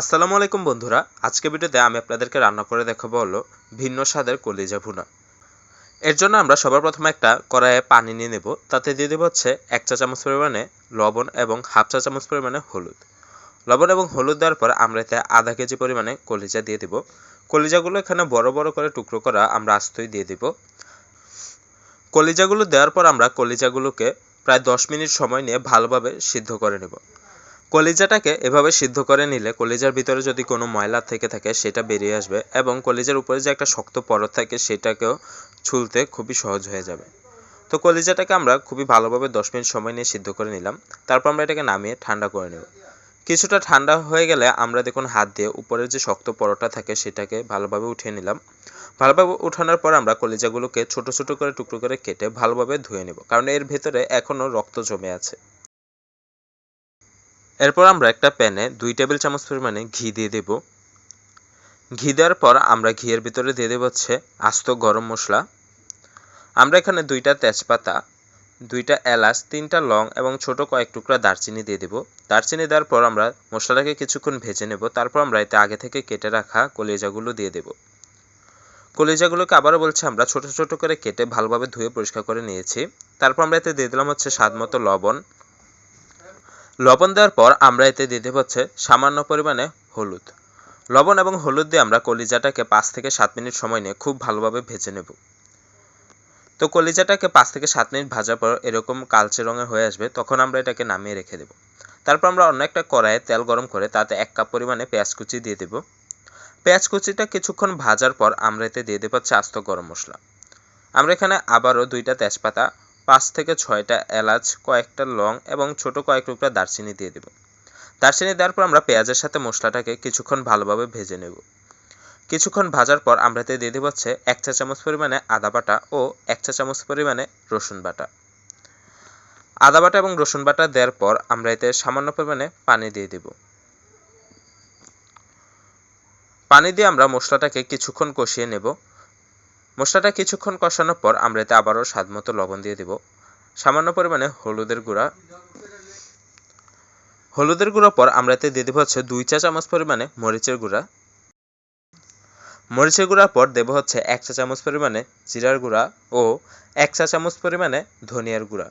আসসালামু আলাইকুম বন্ধুরা। আজকে ভিডিওতে আমি আপনাদেরকে রান্না করে দেখাবো হলো ভিন্ন স্বাদের কলিজা ভুনা। এর জন্য আমরা সবার প্রথমে একটা কড়াইয়ে পানি নিয়ে নেব। তাতে দিয়ে দেবো হচ্ছে এক চা চামচ পরিমাণে লবণ এবং হাফ চা চামচ পরিমাণে হলুদ। লবণ এবং হলুদ দেওয়ার পর আমরা এতে আধা কেজি পরিমাণে কলিজা দিয়ে দেব। কলিজাগুলো এখানে বড় বড় করে টুকরো করা আমরা আস্তই দিয়ে দেব। কলিজাগুলো দেওয়ার পর আমরা কলিজাগুলোকে প্রায় দশ মিনিট সময় নিয়ে ভালোভাবে সিদ্ধ করে নেব। কলিজাটাকে এভাবে সিদ্ধ করে নিলে কলিজার ভিতরে যদি কোনো ময়লা থেকে থাকে, সেটা বেরিয়ে আসবে এবং কলিজার উপরে যে একটা শক্ত পরত থাকে, সেটাকেও ছুলতে খুবই সহজ হয়ে যাবে। তো কলিজাটাকে আমরা খুবই ভালোভাবে দশ মিনিট সময় নিয়ে সিদ্ধ করে নিলাম। তারপর আমরা এটাকে নামিয়ে ঠান্ডা করে নেব। কিছুটা ঠান্ডা হয়ে গেলে আমরা দেখুন হাত দিয়ে উপরের যে শক্ত পরোটা থাকে, সেটাকে ভালোভাবে উঠিয়ে নিলাম। ভালোভাবে উঠানোর পর আমরা কলিজাগুলোকে ছোট ছোট করে টুকরো করে কেটে ভালোভাবে ধুয়ে নেব। কারণ এর ভেতরে এখনও রক্ত জমে আছে। এরপর আমরা একটা প্যানে দুই টেবিল চামচ পরিমাণে ঘি দিয়ে দেব। ঘি দেওয়ার পর আমরা ঘিয়ের ভিতরে দিয়ে দেবো হচ্ছে আস্ত গরম মশলা। আমরা এখানে দুইটা তেজপাতা, দুইটা এলাচ, তিনটা লং এবং ছোট কয়েক টুকরা দারচিনি দিয়ে দেব। দারচিনি দেওয়ার পর আমরা মশলাটাকে কিছুক্ষণ ভেজে নেব। তারপর আমরা এতে আগে থেকে কেটে রাখা কলিজাগুলো দিয়ে দেব। কলিজাগুলোকে আবারও বলছে, আমরা ছোট ছোট করে কেটে ভালোভাবে ধুয়ে পরিষ্কার করে নিয়েছি। তারপর আমরা এতে দিয়ে দিলাম হচ্ছে স্বাদ মতো লবণ। লবণ দেওয়ার পর আমরা এতে দেবো হচ্ছে সামান্য পরিমাণে হলুদ। লবণ এবং হলুদ দিয়ে আমরা কলিজাটাকে পাঁচ থেকে সাত মিনিট সময় নিয়ে খুব ভালোভাবে ভেজে নেব। তো কলিজাটাকে পাঁচ থেকে সাত মিনিট ভাজার পর এরকম কালচে রঙের হয়ে আসবে, তখন আমরা এটাকে নামিয়ে রেখে দেব। তারপর আমরা অন্য একটা কড়াইয়ে তেল গরম করে তাতে এক কাপ পরিমাণে পেঁয়াজ কুচি দিয়ে দেব। পেঁয়াজ কুচিটা কিছুক্ষণ ভাজার পর আমরা এতে দিয়ে দেবো হচ্ছে আস্ত গরম মশলা। আমরা এখানে আবারও দুইটা তেজপাতা পাঁচ থেকে ছয়টা এলাচ, কয়েকটা লং এবং ছোট কয়েক টুকরা দারচিনি দিয়ে দেব। দারচিনি দেওয়ার পর আমরা পেঁয়াজের সাথে মশলাটাকে কিছুক্ষণ ভালোভাবে ভেজে নেব। কিছুক্ষণ ভাজার পর আমরা দিয়ে দেবো হচ্ছে এক চা চামচ পরিমাণে আদা বাটা ও এক চা চামচ পরিমাণে রসুন বাটা। আদা বাটা এবং রসুন বাটা দেওয়ার পর আমরা এতে সামান্য পরিমাণে পানি দিয়ে দেব। পানি দিয়ে আমরা মশলাটাকে কিছুক্ষণ কষিয়ে নেব। মশলাটা কিছুক্ষণ কষানোর পর আমরা এতে আবারও স্বাদ মতো লবণ দিয়ে দেব। সামান্য পরিমাণে হলুদের গুঁড়া। হলুদের গুঁড়ো পর আমরা এতে দিয়ে দেবো হচ্ছে দুই চা চামচ পরিমাণে মরিচের গুঁড়া। মরিচের গুঁড়ার পর দেবো হচ্ছে এক চা চামচ পরিমাণে জিরার গুঁড়া ও এক চা চামচ পরিমাণে ধনিয়ার গুঁড়া।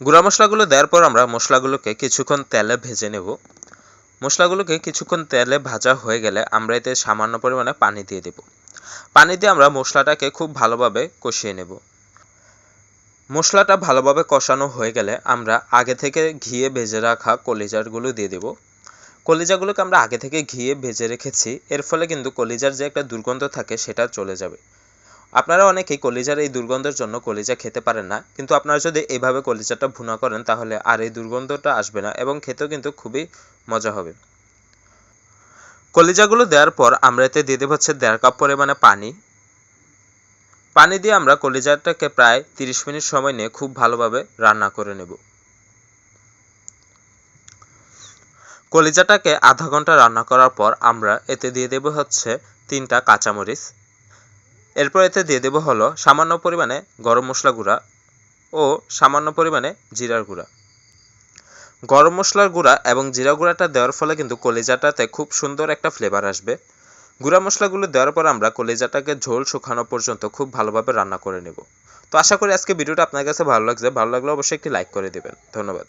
গুঁড়া মশলাগুলো দেওয়ার পর আমরা মশলাগুলোকে কিছুক্ষণ তেলে ভেজে নেব। মশলাগুলোকে কিছুক্ষণ তেলে ভাজা হয়ে গেলে আমরা এতে সামান্য পরিমাণে পানি দিয়ে দেব। পানি দিয়ে আমরা মশলাটাকে খুব ভালোভাবে কষিয়ে নেব। মশলাটা ভালোভাবে কষানো হয়ে গেলে আমরা আগে থেকে ঘিয়ে ভেজে রাখা কলিজারগুলো দিয়ে দেব। কলিজাগুলোকে আমরা আগে থেকে ঘিয়ে ভেজে রেখেছি, এর ফলে কিন্তু কলিজার যে একটা দুর্গন্ধ থাকে সেটা চলে যাবে। আপনারা অনেকেই কলিজার এই দুর্গন্ধের জন্য কলিজা খেতে পারেন না, কিন্তু আপনারা যদি এইভাবে কলিজাটা ভুনা করেন তাহলে আর এই দুর্গন্ধটা আসবে না এবং খেতেও কিন্তু খুবই মজা হবে। কলিজাগুলো দেওয়ার পর আমরা এতে দিয়ে দেবো হচ্ছে দেড় কাপ পরিমাণে পানি। পানি দিয়ে আমরা কলিজাটাকে প্রায় তিরিশ মিনিট সময় নিয়ে খুব ভালোভাবে রান্না করে নেব। কলিজাটাকে আধা ঘণ্টা রান্না করার পর আমরা এতে দিয়ে দেব হচ্ছে তিনটা কাঁচামরিচ। এরপর এতে দিয়ে দেব হলো সামান্য পরিমাণে গরম মশলা গুঁড়া ও সামান্য পরিমাণে জিরার গুঁড়া। গরম মশলার গুঁড়া এবং জিরা গুঁড়াটা দেওয়ার ফলে কিন্তু কলিজাটাতে খুব সুন্দর একটা ফ্লেভার আসবে। গুঁড়া মশলাগুলো দেওয়ার পর আমরা কলিজাটাকে ঝোল শুকানো পর্যন্ত খুব ভালোভাবে রান্না করে নেব। তো আশা করি আজকে ভিডিওটা আপনার কাছে ভালো লাগছে। ভালো লাগলে অবশ্যই একটি লাইক করে দেবেন। ধন্যবাদ।